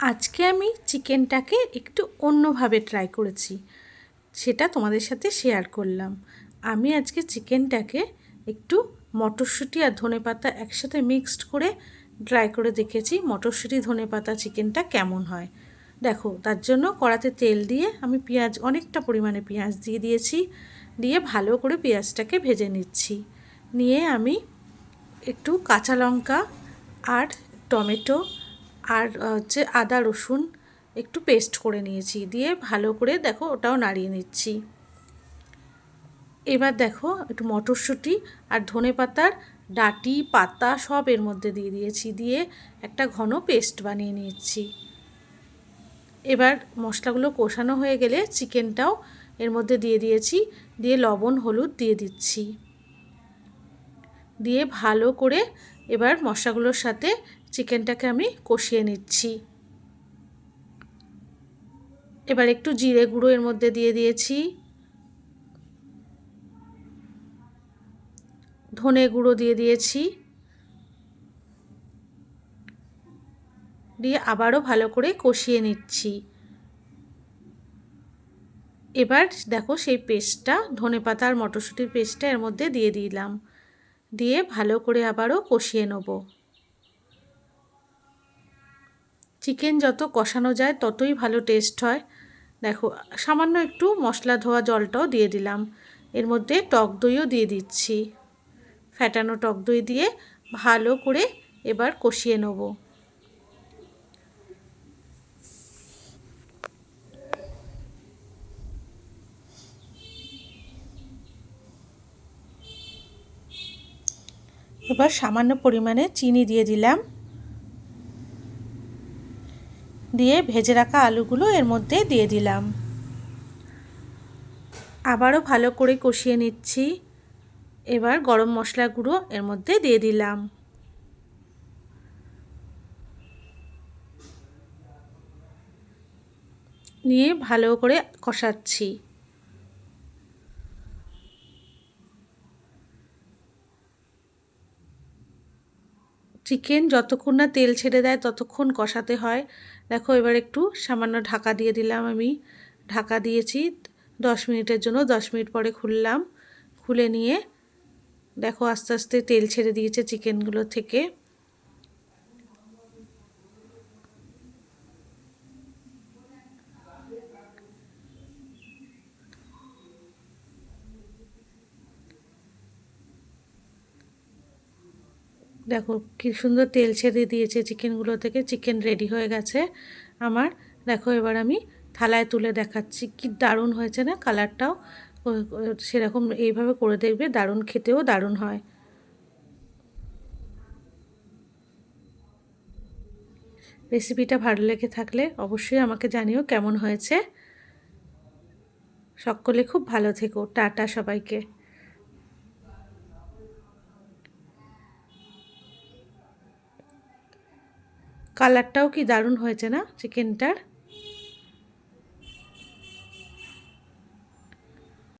আজকে আমি চিকেনটাকে একটু অন্যভাবে ট্রাই করেছি। সেটা তোমাদের সাথে শেয়ার করলাম। আমি আজকে চিকেনটাকে একটু মটরশুঁটি আর ধনেপাতা একসাথে মিক্সড করে ট্রাই করে দেখেছি। মটরশুঁটি ধনেপাতা চিকেনটা কেমন হয়। দেখো, তার জন্য কড়াতে তেল দিয়ে আমি পেঁয়াজ, অনেকটা পরিমাণে পেঁয়াজ দিয়ে দিয়েছি। দিয়ে ভালো করে পেঁয়াজটাকে ভেজে নিচ্ছি। নিয়ে আমি একটু কাঁচা লঙ্কা আর টমেটো আর হচ্ছে আদা, রসুন একটু পেস্ট করে নিয়েছি দিয়ে ভালো করে দেখো ওটাও নাড়িয়ে নিচ্ছি। এবার দেখো একটু মটরশুঁটি আর ধনে পাতার ডাটি, পাতা সব এর মধ্যে দিয়ে দিয়েছি, দিয়ে একটা ঘন পেস্ট বানিয়ে নিচ্ছি এবার মশলাগুলো কষানো হয়ে গেলে চিকেনটাও এর মধ্যে দিয়ে দিয়েছি, দিয়ে লবণ, হলুদ দিয়ে দিচ্ছি। দিয়ে ভালো করে এবার মশলাগুলোর সাথে চিকেনটাকে আমি কষিয়ে নিচ্ছি। এবার একটু জিরে গুঁড়ো এর মধ্যে দিয়ে দিয়েছি। ধনে গুঁড়ো দিয়ে দিয়েছি। দিয়ে আবারও ভালো করে কষিয়ে নিচ্ছি। এবার দেখো সেই পেস্টটা, ধনে পাতা আর মটরশুঁটির পেস্টটা এর মধ্যে দিয়ে দিলাম। দিয়ে ভালো করে আবারও কষিয়ে নেব। চিকেন যত কষানো যায়, ততই ভালো টেস্ট হয়। দেখো, সামান্য একটু মশলা ধোয়া জলটাও দিয়ে দিলাম। এর মধ্যে টক দইও দিয়ে দিচ্ছি। ফ্যাটানো টক দই দিয়ে ভালো করে এবার কষিয়ে নেব। এবার সামান্য পরিমাণে চিনি দিয়ে দিলাম। দিয়ে ভেজে রাখা আলুগুলো এর মধ্যে দিয়ে দিলাম। আবারও ভালো করে কষিয়ে নিচ্ছি। এবার গরম মশলা গুঁড়ো এর মধ্যে দিয়ে দিলাম। নিয়ে ভালো করে কষাচ্ছি। চিকেন যতক্ষণ না তেল ছেড়ে দেয় ততক্ষণ কষাতে হয়। দেখো, এবার একটু সামান্য ঢাকা দিয়ে দিলাম আমি। ঢাকা দিয়েছি, দশ মিনিটের জন্য, দশ মিনিট পরে খুললাম। খুলে নিয়ে দেখো, আস্তে আস্তে তেল ছেড়ে দিয়েছে চিকেনগুলো থেকে। দেখো, কি সুন্দর তেল ছেড়ে দিয়েছে চিকেনগুলো থেকে, চিকেন রেডি হয়ে গেছে আমার। দেখো, এবার আমি থালায় তুলে দেখাচ্ছি, কি দারুণ হয়েছে না কালারটাও। সেরকম এইভাবে করে দেখবে, দারুণ খেতেও দারুণ হয়। রেসিপিটা ভালো লেগে থাকলে অবশ্যই আমাকে জানিও কেমন হয়েছে। সকলে খুব ভালো থেকো, টাটা সবাইকে। কালারটাও কি দারুণ হয়েছে না? চিকেনটার